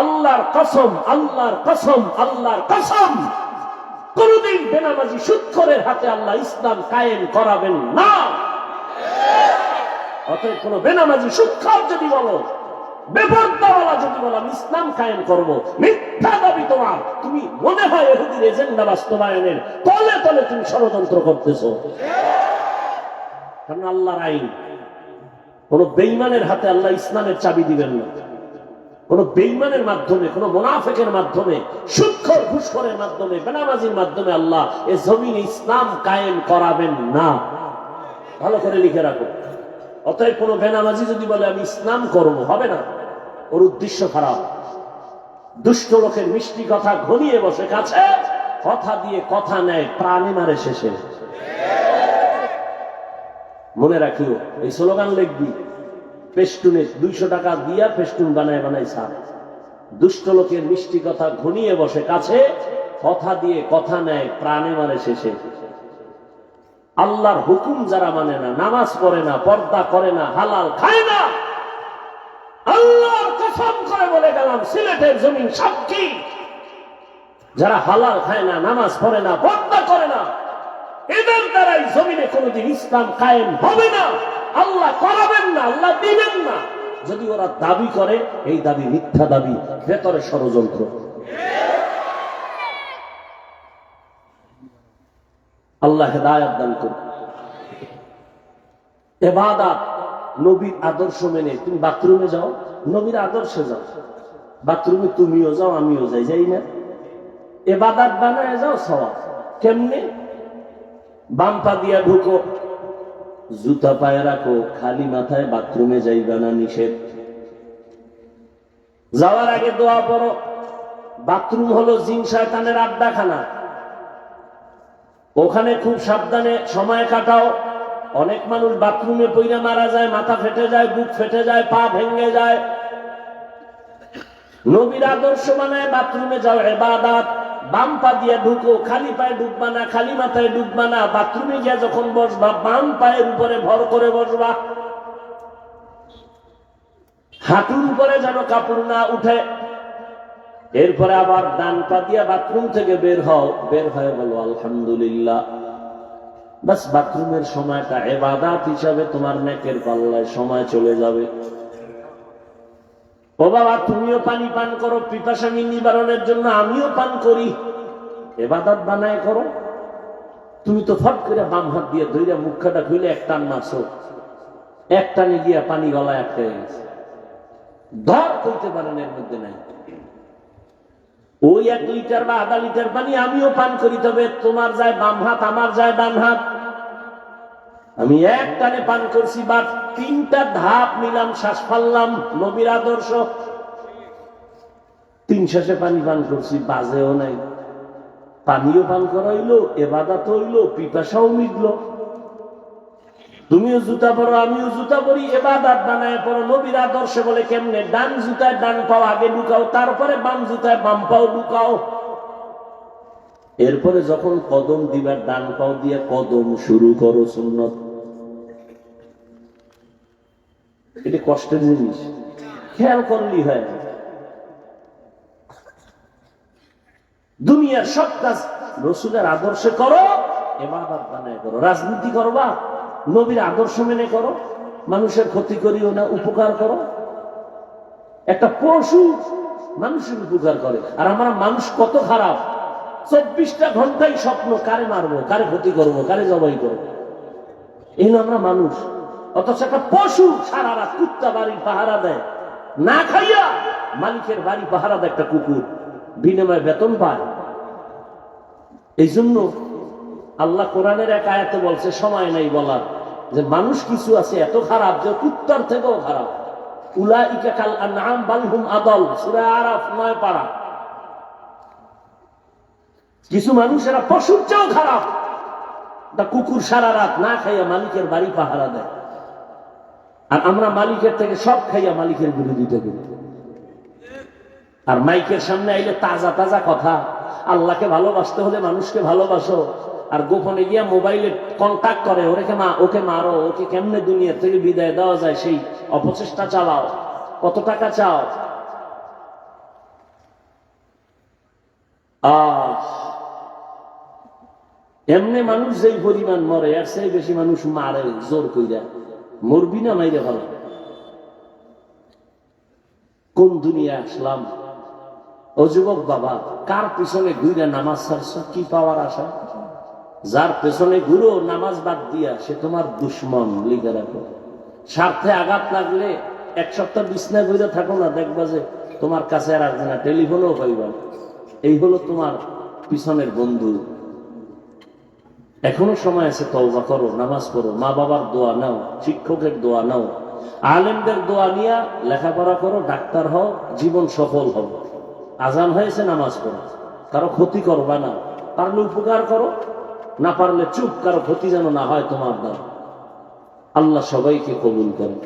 আল্লাহর কসম আল্লাহর কসম আল্লাহর কসম। কোনদিন বেনামাজি সুৎখরের হাতে আল্লাহ ইসলাম কায়েম করাবেন না। অতএব কোন বেনামাজি সুৎখর যদি বলো যদি ইসলাম কায়েম করব, মিথ্যা দাবি তোমার। তুমি মনে হয় এহুদির এজেন্ডা বাস্তবায়নের তলে তলে তুমি ষড়যন্ত্র করতেছো। কারণ আল্লাহর আইন। কোন বেইমানের হাতে আল্লাহ ইসলামের চাবি দিবেন না। কোন বেইমানের মাধ্যমে, কোন মোনাফেকের মাধ্যমে সুক্ষর ঘুষখরের মাধ্যমে, বেনামাজির মাধ্যমে আল্লাহ এ জমিনে ইসলাম কায়েম করাবেন না। ভালো করে লিখে রাখো। অতএব কোন বেনামাজি যদি বলে, আমি ইসলাম করব হবে না। ওর উদ্দেশ্য খারাপ। দুষ্ট লোকের মিষ্টি কথা ঘনিয়ে বসে কাছে, কথা দিয়ে কথা নেয়, প্রাণে মারে শেষে। মনে রাখিও, এই স্লোগান লিখবি। পেস্টুনে দুইশো টাকা দিয়া পেস্টুন বানায় বানায় সার দুষ্ট লোকের মিষ্টি কথা ঘনিয়ে বসে, কাছে কথা দিয়ে কথা নেয়, প্রাণে মারে শেষে। আল্লাহর হুকুম যারা মানে না, নামাজ পড়ে না, পর্দা করে না, হালাল খায় না। আল্লাহর কসম করে বলে গেলাম, সিলেটের জমিন সাক্ষী যারা হালাল খায় না, নামাজ পড়ে না, পর্দা করে না, এদের দ্বারাই জমিনে কোনোদিন ইসলাম কায়েম হবে না। আল্লাহ করাবেন না, আল্লাহ দিবেন না। যদি ওরা দাবি করে, এই দাবি মিথ্যা দাবি, ভেতরে ষড়যন্ত্র। আল্লাহ হেদায়ত দান করুন। এবাদাত নবীর আদর্শ মেনে, তুমি বাথরুমে যাও, নবীর আদর্শে যাও। বাথরুমে তুমিও যাও, আমিও যাই যাই না। এবাদাত বানায় যাও সবাব কেমনে? বাম্পা দিয়া ঢুকো জুতা পায়ে রাখো, খালি মাথায় বাথরুমে যাইবা না নিষেধ। যাওয়ার আগে দোয়া পড়ো, বাথরুম হলো জিন শয়তানের আড্ডাখানা। ওখানে খুব সাবধানে সময় কাটাও, অনেক মানুষ বাথরুমে পইরা মারা যায়, মাথা ফেটে যায়, বুক ফেটে যায়, পা ভেঙে যায়। নবীর আদর্শ মানায় বাথরুমে যাও, এবাদাত। বাম পা দিয়ে ঢুকো, খালি পায়ে ডুববা না, খালি মাথায় ডুববা না, বাথরুমে গিয়ে যখন বসবা, বাম পায়ের উপরে ভর করে বসবা। হাঁটুর উপরে যেন কাপড় না উঠে। এরপরে আবার ডান পা দিয়া বাথরুম থেকে বের হও, বের হয়ে বলো, আলহামদুলিল্লাহ। বাস বাথরুমের সময়টা এবাদাত হিসাবে তোমার নেকের পাল্লায় সময় চলে যাবে। ও বাবা, তুমিও পানি পান করো, পিপাসামি নিবারণের জন্য আমিও পান করি। এবাদাত বানায় করো। তুমি তো ফট করে বাম হাত দিয়ে ধৈর্য মুখটা খুলে এক টান মারছো। এক টানে গিয়া পানি গলায় আটকে গেছে। ধর কইতে পারেন এর মধ্যে নাই। ওই এক লিটার বা আধা লিটার পানি আমিও পান করি, তবে তোমার যায় বাম হাত, আমার যায় ডান হাত। আমি এক টানে পান করছি বা তিনটা ধাপ নিলাম, শ্বাস ফাললাম, নবীর আদর্শ। তিন শেষে পানি পান করছি, বাজেও নাই। পানিও পান করা হইল এবাদাত হইল, পিপাসাও মিটলো। তুমিও জুতা পরো, আমিও জুতা পরি, এবাদাত বানায় পরো, নবীর আদর্শ বলে কেমনে? ডান জুতায় ডান পাও, আগে ঢুকাও, তারপরে বাম জুতায় বাম পাও ঢুকাও। এরপরে যখন কদম দিবার ডান পাও দিয়ে কদম শুরু করো সুন্নত। এটা কষ্টের জিনিস। খেয়াল করলি হয় দুনিয়ার সব কাজ রসুলের আদর্শে করো বানায় করো। রাজনীতি করবা, নবীর আদর্শ মেনে করো, মানুষের ক্ষতি করিও না, উপকার করো। একটা পশু মানুষের উপকার করে। আর আমরা মানুষ কত খারাপ। চব্বিশটা ঘন্টাই স্বপ্ন, কারে মারবো, কারে ক্ষতি করব, কারে জবাই করব। এই আমরা মানুষ। অথচ একটা পশু সারা রাত কুত্তা বাড়ির পাহারা দেয়। না খাইয়া মালিকের বাড়ি পাহারা দেয় একটা কুকুর, বিনিময়ে বেতন পায়। এই জন্য আল্লাহ কোরআনের এক আয়াতে বলছে, সময় নাই বলার। যে মানুষ কিছু আছে এত খারাপ যে কুত্তার থেকেও খারাপ। উলা ইকা কাল নাম বালহুম আদল, সুরা আরাফ নয় পাড়া কিছু মানুষেরা পশুর চেয়েও খারাপ। কুকুর সারা রাত না খাইয়া মালিকের বাড়ি পাহারা দেয়। আর আমরা মালিকের থেকে সব খাইয়া মালিকের বিরোধিতা করি। আর মাইকের সামনে আইলে তাজা তাজা কথা, আল্লাহকে ভালোবাসতে হলে মানুষকে ভালোবাসো, আর গোপনে গিয়া মোবাইলে কন্ট্যাক্ট করে, ওরে মা, ওকে মারো, ওকে কেমনে দুনিয়া থেকে বিদায় দেওয়া যায় সেই অপচেষ্টা চালাও, কত টাকা চাও? এমনি মানুষ যেই পরিমাণ মরে, এর সেই বেশি মানুষ মারে, জোর কইরা। মরবি না মাইরে ভালো? কোন দুনিয়া আসলাম? যুবক বাবা, কার পিছনে ঘুরে নামাজ ছাড়ছ? কি পাওয়ার আশা? যার পেছনে ঘুরো, নামাজ বাদ দিয়া, সে তোমার দুশ্মন, লিখে রাখো। স্বার্থে আঘাত লাগলে এক সপ্তাহ বিছনা ঘুরে থাকো না, দেখবা যে তোমার কাছে আর আসবে না, টেলিফোনও পাইবা এই হলো তোমার পিছনের বন্ধু এখনও সময় আছে তওবা করো, নামাজ পড়ো মা বাবার দোয়া নাও, শিক্ষকের দোয়া নাও, আলেমদের দোয়া নিয়া লেখাপড়া করো, ডাক্তার হও, জীবন সফল হও। আজান হয়েছে, নামাজ পড়ো। কারও ক্ষতি করবা না। পারলে উপকার করো, না পারলে চুপ, কারও ক্ষতি যেন না হয় তোমার দ্বারা। আল্লাহ সবাইকে কবুল করে